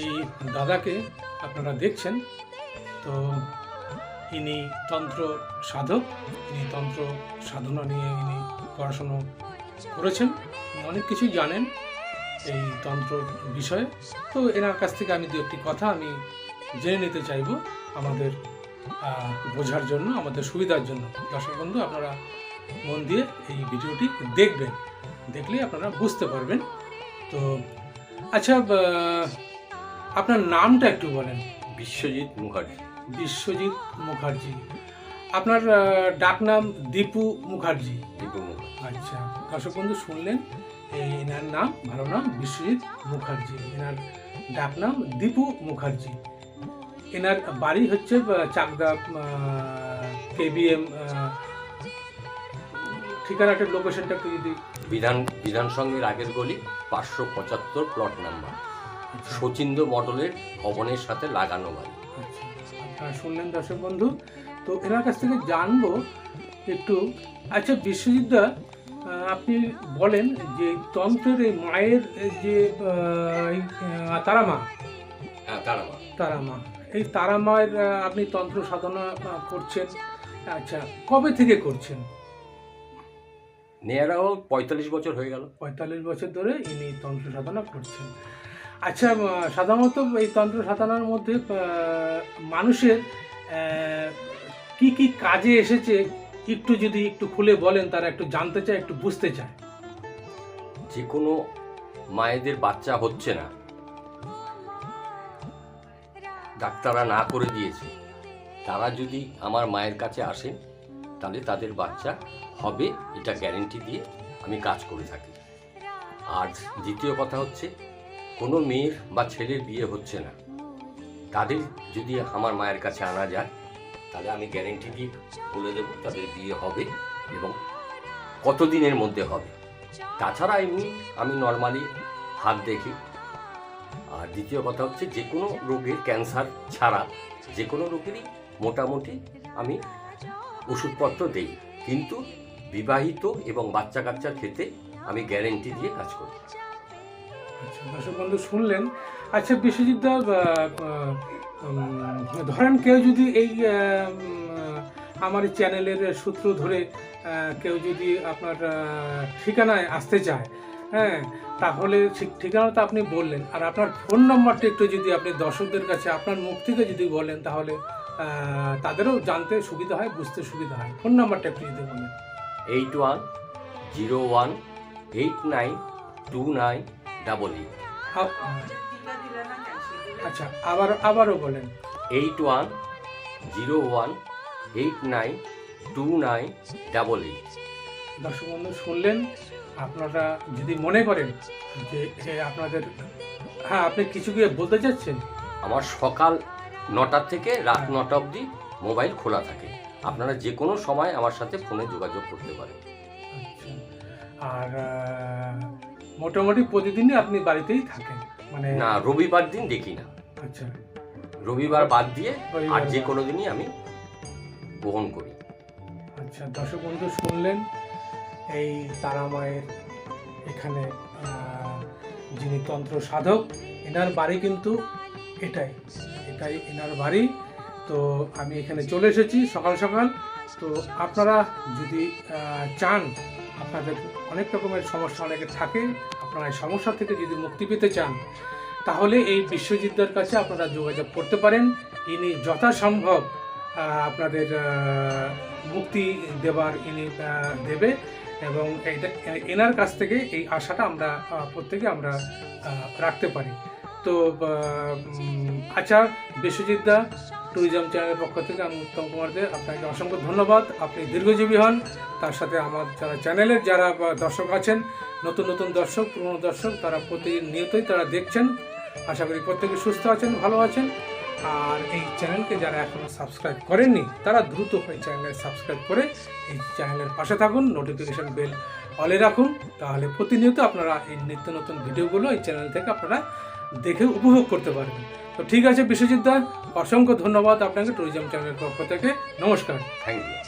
এই দাদাকে আপনারা দেখছেন। তো ইনি তন্ত্র সাধক, ইনি তন্ত্র সাধনা নিয়ে ইনি পড়াশুনো করেছেন অনেক কিছুই জানেন এই তন্ত্র বিষয়ে। তো এনার কাছ থেকে আমি দু একটি কথা আমি জেনে নিতে চাইব আমাদের বোঝার জন্য, আমাদের সুবিধার জন্য। দর্শক বন্ধু, আপনারা মন দিয়ে এই ভিডিওটি দেখবেন দেখলেই আপনারা বুঝতে পারবেন। তো আচ্ছা আপনার নামটা একটু বলেন। বিশ্বজিৎ মুখার্জি। বিশ্বজিৎ মুখার্জি। আপনার ডাকনাম দীপু মুখার্জি। দীপু আচ্ছা দর্শক বন্ধু শুনলেন? এই এনার নাম ভালো নাম বিশ্বজিৎ মুখার্জি। এনার ডাকনাম দীপু মুখার্জি। এনার বাড়ি হচ্ছে চাকদা কেবিএম ঠিকানাটার লোকেশনটা যদি বিধান বিধান সংঘের আগের গলি। পাঁচশো পঁচাত্তর প্লট নাম্বার শচীন্দ্র মডেলের ভবনের সাথে লাগানো বাড়ি। আচ্ছা আপনারা শুনলেন দর্শক বন্ধু। তো এনার কাছ থেকে জানব একটু। আচ্ছা বিশ্বজিৎদা আপনি বলেন যে তন্ত্রের এই মায়ের যে এই, আহ, তারামা। হ্যাঁ তারামা। তারামা। এই তারামায়ের আহ, আপনি তন্ত্র সাধনা করছেন। আচ্ছা কবে থেকে করছেন? নেয়ারাও পঁয়তাল্লিশ বছর হয়ে গেল। পঁয়তাল্লিশ বছর ধরে ইনি তন্ত্র সাধনা করছেন। আচ্ছা সাধারণত এই তন্ত্র সাধনার মধ্যে মানুষের কি কি কাজে এসেছে? একটু যদি একটু খুলে বলেন তারা একটু জানতে চায় একটু বুঝতে চায়। যে কোনো মায়েদের বাচ্চা হচ্ছে না। ডাক্তাররা না করে দিয়েছে। তারা যদি আমার মায়ের কাছে আসেন তাহলে তাদের বাচ্চা হবে, এটা গ্যারেন্টি দিয়ে আমি কাজ করে থাকি। আর দ্বিতীয় কথা হচ্ছে, কোনো মেয়ের বা ছেলের বিয়ে হচ্ছে না। তাদের যদি আমার মায়ের কাছে আনা যায়, তাহলে আমি গ্যারেন্টি দিয়ে বলে দেবো তাদের বিয়ে হবে এবং কতদিনের মধ্যে হবে। তাছাড়া এমনি আমি নর্মালি হাত দেখি। আর দ্বিতীয় কথা হচ্ছে, যে কোনো রোগের ক্যান্সার ছাড়া যে কোনো রোগেরই মোটামুটি আমি ওষুধপত্র দেই। কিন্তু বিবাহিত এবং বাচ্চা কাচ্চার ক্ষেত্রে আমি গ্যারেন্টি দিয়ে কাজ করি। আচ্ছা দর্শক বন্ধু, শুনলেন? আচ্ছা বিশ্বজিৎ দা ধরেন কেউ যদি এই আমার চ্যানেলের সূত্র ধরে কেউ যদি আপনার ঠিকানায় আসতে চায় হ্যাঁ তাহলে ঠিক- ঠিকানা তো আপনি বললেন। আর আপনার ফোন নম্বরটা একটু যদি আপনি দর্শকদের কাছে, আপনার মুখ থেকে যদি বলেন, তাহলে তাদেরও জানতে সুবিধা হয়, বুঝতে সুবিধা হয়। ফোন নাম্বারটা একটু যদি বলেন। Eight one zero one eight nine two nine double eight আচ্ছা আবার আবারও বলেন। Eight one zero one eight nine two nine double eight দর্শক বন্ধু শুনলেন? আপনারা যদি মনে করেন যে যে আপনাদের হ্যাঁ আপনি কিছু কি বলতে চাচ্ছেন? আমার সকাল নটা থেকে রাত নটা অবধি মোবাইল খোলা থাকে। আপনারা যে কোনো সময় আমার সাথে ফোনে যোগাযোগ করতে পারেন। আচ্ছা। আর মোটামুটি প্রতিদিনই আপনি বাড়িতেই থাকেন? মানে না রবিবার দিন দেখি না। আচ্ছা। রবিবার বাদ দিয়ে আর যে কোনো দিনই আমি গ্রহণ করি। আচ্ছা দর্শক বন্ধু শুনলেন এই তারা মায়ের এখানে যিনি তন্ত্র সাধক এনার বাড়ি কিন্তু এটাই। এটাই এনার বাড়ি। তো আমি এখানে চলে এসেছি সকাল সকাল। তো আপনারা যদি চান আপনাদের অনেক রকমের সমস্যা অনেকে থাকে, আপনারা এই সমস্যা থেকে যদি মুক্তি পেতে চান, তাহলে এই বিশ্বজিৎদার কাছে আপনারা যোগাযোগ করতে পারেন। ইনি যথাসম্ভব আপনাদের মুক্তি দেবার ইনি দেবে এবং এইটা, এনার কাছ থেকে এই আশাটা আমরা প্রত্যেকে আমরা রাখতে পারি। তো আচ্ছা বিশ্বজিৎ দা ট্যুরিজম চ্যানেলের পক্ষ থেকে আমি উত্তম কুমার দে, আপনাকে অসংখ্য ধন্যবাদ। আপনি দীর্ঘজীবী হন, তার সাথে আমার যারা চ্যানেলের যারা দর্শক আছেন, নতুন নতুন দর্শক, পুরনো দর্শক, তারা প্রতিনিয়তই তারা দেখছেন। আশা করি প্রত্যেকে সুস্থ আছেন, ভালো আছেন। আর এই চ্যানেলকে যারা এখনও সাবস্ক্রাইব করেননি, তারা দ্রুত হয়ে চ্যানেল সাবস্ক্রাইব করে এই চ্যানেলের পাশে থাকুন নোটিফিকেশন বেল অলে রাখুন। তাহলে প্রতিনিয়ত আপনারা এই নিত্য নতুন ভিডিওগুলো এই চ্যানেল থেকে আপনারা দেখে উপভোগ করতে পারবেন। তো ঠিক আছে, বিশ্বজিৎ দা, অসংখ্য ধন্যবাদ আপনাকে ট্যুরিজম চ্যানেলের পক্ষ থেকে। নমস্কার। Thank you